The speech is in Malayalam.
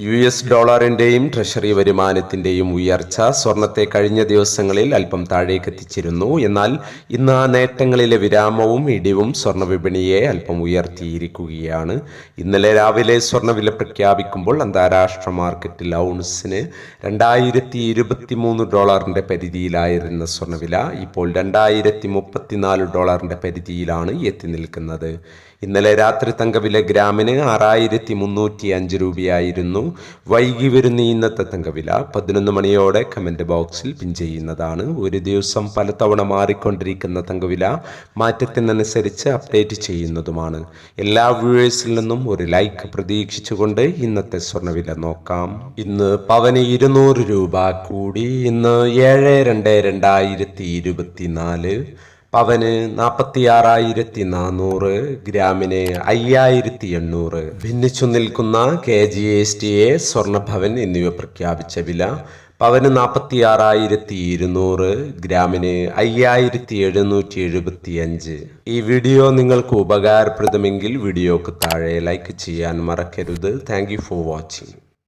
യു എസ് ഡോളറിന്റെയും ട്രഷറി വരുമാനത്തിന്റെയും ഉയർച്ച സ്വർണത്തെ കഴിഞ്ഞ ദിവസങ്ങളിൽ അല്പം താഴേക്ക് എത്തിച്ചിരുന്നു. എന്നാൽ ഇന്ന് ആ നേട്ടങ്ങളിലെ വിരാമവും ഇടിവും സ്വർണ വിപണിയെ അല്പം ഉയർത്തിയിരിക്കുകയാണ്. ഇന്നലെ രാവിലെ സ്വർണവില പ്രഖ്യാപിക്കുമ്പോൾ അന്താരാഷ്ട്ര മാർക്കറ്റിൽ ഔൺസിന് രണ്ടായിരത്തി ഇരുപത്തി മൂന്ന് ഡോളറിന്റെ പരിധിയിലായിരുന്ന സ്വർണവില ഇപ്പോൾ രണ്ടായിരത്തി മുപ്പത്തിനാല് ഡോളറിന്റെ പരിധിയിലാണ് എത്തി നിൽക്കുന്നത്. ഇന്നലെ രാത്രി തങ്കവില ഗ്രാമിന് ആറായിരത്തി മുന്നൂറ്റി അഞ്ച് രൂപയായിരുന്നു. വൈകി വരുന്ന ഇന്നത്തെ തങ്കവില പതിനൊന്ന് മണിയോടെ കമന്റ് ബോക്സിൽ പിൻ ചെയ്യുന്നതാണ്. ഒരു ദിവസം പലതവണ മാറിക്കൊണ്ടിരിക്കുന്ന തങ്കവില മാറ്റത്തിനനുസരിച്ച് അപ്ഡേറ്റ് ചെയ്യുന്നതുമാണ്. എല്ലാ വ്യൂവേഴ്സിൽ നിന്നും ഒരു ലൈക്ക് പ്രതീക്ഷിച്ചുകൊണ്ട് ഇന്നത്തെ സ്വർണവില നോക്കാം. ഇന്ന് പവന് ഇരുന്നൂറ് രൂപ കൂടി. ഇന്ന് ഏഴ് രണ്ട് രണ്ടായിരത്തി ഇരുപത്തിനാല്. പവന് നാൽപ്പത്തി ആറായിരത്തി നാനൂറ് ഗ്രാമിന് അയ്യായിരത്തി എണ്ണൂറ് ഭിന്നിച്ചു നിൽക്കുന്ന K G S T A Swarnabhavan എന്നിവ പ്രഖ്യാപിച്ച വില പവന് നാൽപ്പത്തി ആറായിരത്തി ഇരുന്നൂറ് ഗ്രാമിന് അയ്യായിരത്തി എഴുന്നൂറ്റി എഴുപത്തി അഞ്ച് ഈ വീഡിയോ നിങ്ങൾക്ക് ഉപകാരപ്രദമെങ്കിൽ വീഡിയോക്ക് താഴെ ലൈക്ക് ചെയ്യാൻ മറക്കരുത്. Thank for watching.